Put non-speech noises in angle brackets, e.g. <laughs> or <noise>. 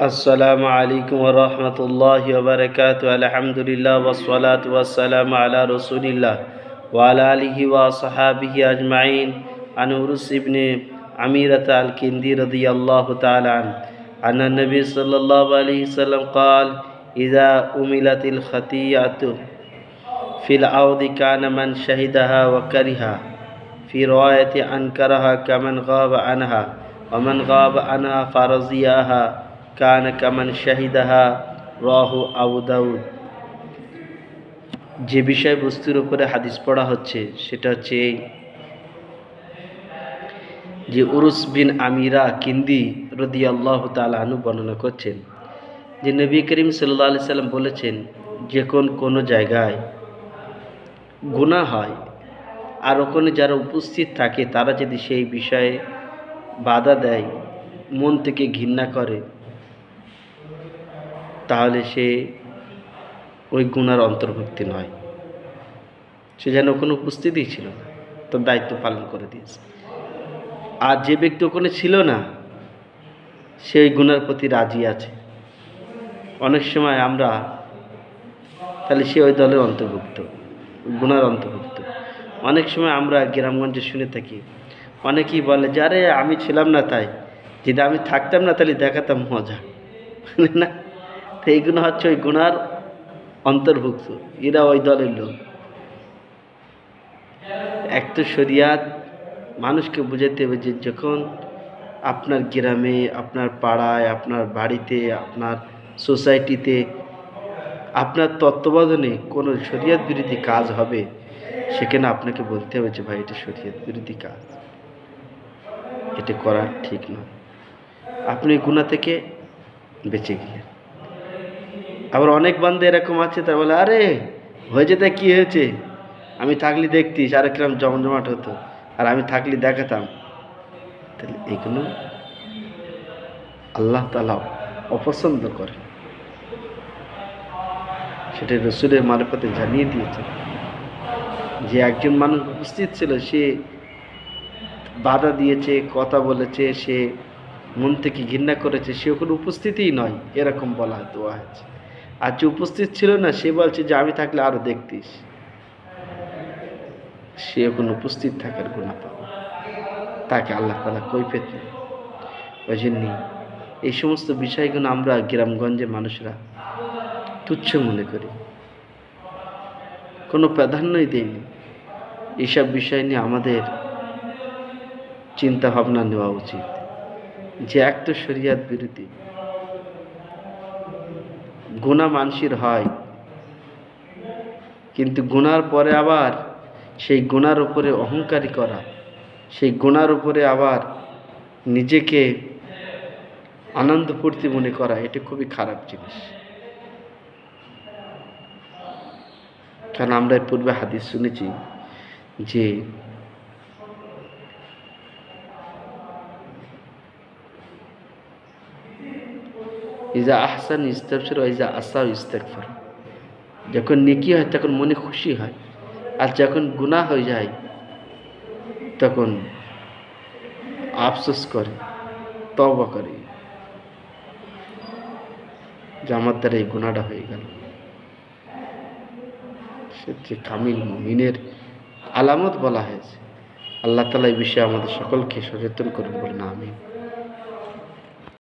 السلام عليكم ورحمة الله وبركاته. الحمد لله والصلاة والسلام على رسول الله وعلى آله وصحابه أجمعين. عن أرس بن عميرة الكندي رضي الله تعالى عنه. أن النبي صلى الله عليه وسلم قال إذا أملت الخطيئة في الأرض كان من شهدها وكرها. في رواية أنكرها كمن غاب عنها ومن غاب عنها فرضيها কান কামান শাহিদাহা রহ আবু যে বিষয়বস্তুর উপরে হাদিস পড়া হচ্ছে, সেটা হচ্ছে এই যে উরুস বিন আমিরা কিন্দি রদি আল্লাহ তালু বর্ণনা করছেন যে নবী করিম সাল্লা আলি সাল্লাম বলেছেন কোন কোনো জায়গায় গুণা হয় আর ওখানে যারা উপস্থিত থাকে, তারা যদি সেই বিষয়ে বাধা দেয়, মন থেকে ঘৃণা করে তাহলে সে ওই গুণার অন্তর্ভুক্তি নয়। সে যেন কোনো উপস্থিতই ছিল না। তার দায়িত্ব পালন করে দিয়েছে। আর যে ব্যক্তি ওখানে ছিল না, সে ওই গুণার প্রতি রাজি আছে। অনেক সময় আমরা তাহলে সে ওই দলের অন্তর্ভুক্ত গুণার অন্তর্ভুক্ত। অনেক সময় আমরা গ্রামগঞ্জে শুনে থাকি, অনেকেই বলে যে, আরে, আমি ছিলাম না তাই। যদি আমি থাকতাম না, তাহলে দেখাতাম মজা। <laughs> না। তো এইগুলো হচ্ছে ওই গুণার অন্তর্ভুক্ত। এরা ওই দলের লোক। এক তো শরিয়াত, মানুষকে বোঝাতে হবে যে যখন আপনার গ্রামে, আপনার পাড়ায়, আপনার বাড়িতে, আপনার সোসাইটিতে আপনার তত্ত্বাবধানে কোনো শরিয়াত বিরোধী কাজ হবে, সেখানে আপনাকে বলতে হবে যে, ভাই, এটা শরিয়াত বিরোধী কাজ। এটা করা ঠিক নয়। আপনি গুণা থেকে বেঁচে গেলেন। আবার অনেক বান্ধব এরকম আছে, তার বলে, আরে, হয়ে যেতে কী হয়েছে? আমি থাকলে দেখতিস আর কিরম জমজমাট হতো, আর আমি থাকলে দেখাতাম। তাহলে এগুলো আল্লাহ তালা অপছন্দ করে। সেটা রসুলের মারফতে জানিয়ে দিয়েছে যে একজন মানুষ উপস্থিত ছিল, সে বাধা দিয়েছে, কথা বলেছে, সে মন থেকে ঘৃণা করেছে, সে ওখানে উপস্থিতই নয়, এরকম বলা দোয়া হয়েছে আর যে উপস্থিত ছিল না, সে বলছে যে, আমি থাকলে আরও দেখতিস। সে এখন উপস্থিত থাকার গুণা পাবে। তাকে আল্লাহ তালা কৈফেত নেই ওই জন্যই এই সমস্ত বিষয়গুলো আমরা গ্রামগঞ্জের মানুষরা তুচ্ছ মনে করি। কোনো প্রাধান্যই দেয়নি এইসব বিষয় নিয়ে আমাদের চিন্তা ভাবনা নেওয়া উচিত। যে এক তো শরিয়াত বিরোধী গুণা মানসির হয়। কিন্তু গুনার পরে আবার সেই গুণার উপরে অহংকারী করা, সেই গুণার উপরে আবার নিজেকে আনন্দ ফুর্তি মনে করা, এটা খুবই খারাপ জিনিস। কারণ আমরা পূর্বে হাদিস শুনেছি যে ইজা আহসান ইস্তাফসির ইজা আসা ইস্তেকফার যখন নেকি হয়, তখন মনে খুশি হয়। আর যখন গুনাহ হয়ে যায়, তখন আফসোস করে তবা করে। যে আমার দ্বারা এই গুণাটা হয়ে গেল। সে কামিল মিনের আলামত বলা হয়েছে। আল্লাহ তালা এই বিষয়ে আমাদের সকলকে সচেতন করুন বলেন আমি